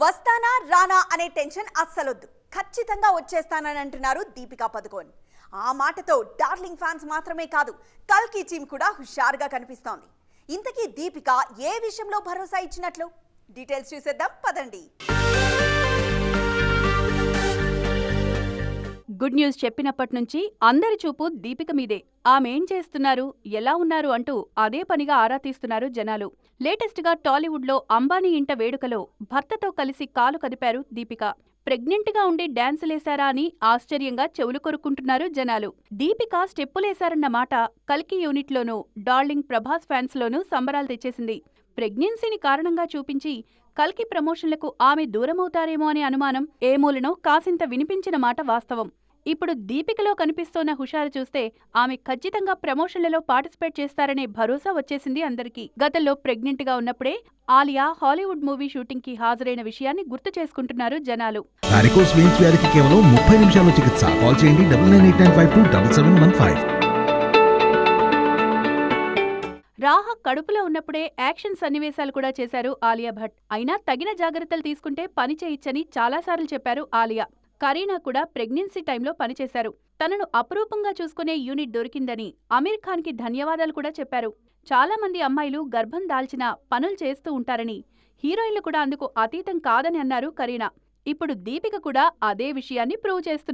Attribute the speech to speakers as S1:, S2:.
S1: వస్తానా రానా అనే టెన్షన్ అస్సలొద్దు. ఖచ్చితంగా వచ్చేస్తానని అంటున్నారు దీపికా పదుకోన్. ఆ మాటతో డార్లింగ్ ఫ్యాన్స్ మాత్రమే కాదు కల్కి టీమ్ కూడా హుషారుగా కనిపిస్తోంది. ఇంతకీ దీపిక ఏ విషయంలో భరోసా ఇచ్చినట్లు? డీటెయిల్స్ చూసేద్దాం పదండి.
S2: గుడ్ న్యూస్ చెప్పినప్పటి నుంచి అందరి చూపు దీపిక మీదే. ఆమెం చేస్తున్నారు? ఎలా ఉన్నారు? అంటూ అదే పనిగా ఆరా తీస్తున్నారు జనాలు. లేటెస్ట్గా అంబానీ ఇంట వేడుకలో భర్తతో కలిసి కాలు కదిపారు దీపిక. ప్రెగ్నెంట్గా ఉండి డాన్సులేశారా అని ఆశ్చర్యంగా చెవులు కొరుక్కుంటున్నారు జనాలు. దీపిక స్టెప్పులేశారన్న మాట కల్కి యూనిట్లోనూ డార్లింగ్ ప్రభాస్ ఫ్యాన్స్ లోనూ సంబరాలు తెచ్చేసింది. ప్రెగ్నెన్సీని కారణంగా చూపించి కల్కి ప్రమోషన్లకు ఆమె దూరమవుతారేమో అనే అనుమానం ఏమూలనో కాసింత వినిపించిన మాట వాస్తవం. ఇప్పుడు దీపికలో కనిపిస్తోన్న హుషారు చూస్తే ఆమె ఖచ్చితంగా ప్రమోషన్లలో పార్టిసిపేట్ చేస్తారనే భరోసా వచ్చేసింది అందరికీ. గతంలో ప్రెగ్నెంట్గా ఉన్నప్పుడే ఆలియా హాలీవుడ్ మూవీ షూటింగ్కి హాజరైన విషయాన్ని గుర్తు చేసుకుంటున్నారు జనాలు.
S3: వారికోస్ వెయిన్స్ వ్యాధికి కేవలం ముప్పై నిమిషాల్లో చికిత్స. కాల్ చేయండి double nine eight nine five two double seven one five.
S2: రాహ కడుపులో ఉన్నప్పుడే యాక్షన్ సన్నివేశాలు కూడా చేశారు ఆలియా భట్. అయినా తగిన జాగ్రత్తలు తీసుకుంటే పని చేయొచ్చని చాలాసార్లు చెప్పారు ఆలియా. కరీనా కూడా ప్రెగ్నెన్సీ టైంలో పనిచేశారు. తనను అపురూపంగా చూసుకునే యూనిట్ దొరికిందని అమీర్ ఖాన్కి ధన్యవాదాలు కూడా చెప్పారు. చాలా మంది అమ్మాయిలు గర్భం దాల్చిన పనులు చేస్తూ ఉంటారని హీరోయిన్లు కూడా అందుకు అతీతం కాదని అన్నారు కరీనా. ఇప్పుడు దీపిక కూడా అదే విషయాన్ని ప్రూవ్ చేస్తున్నారు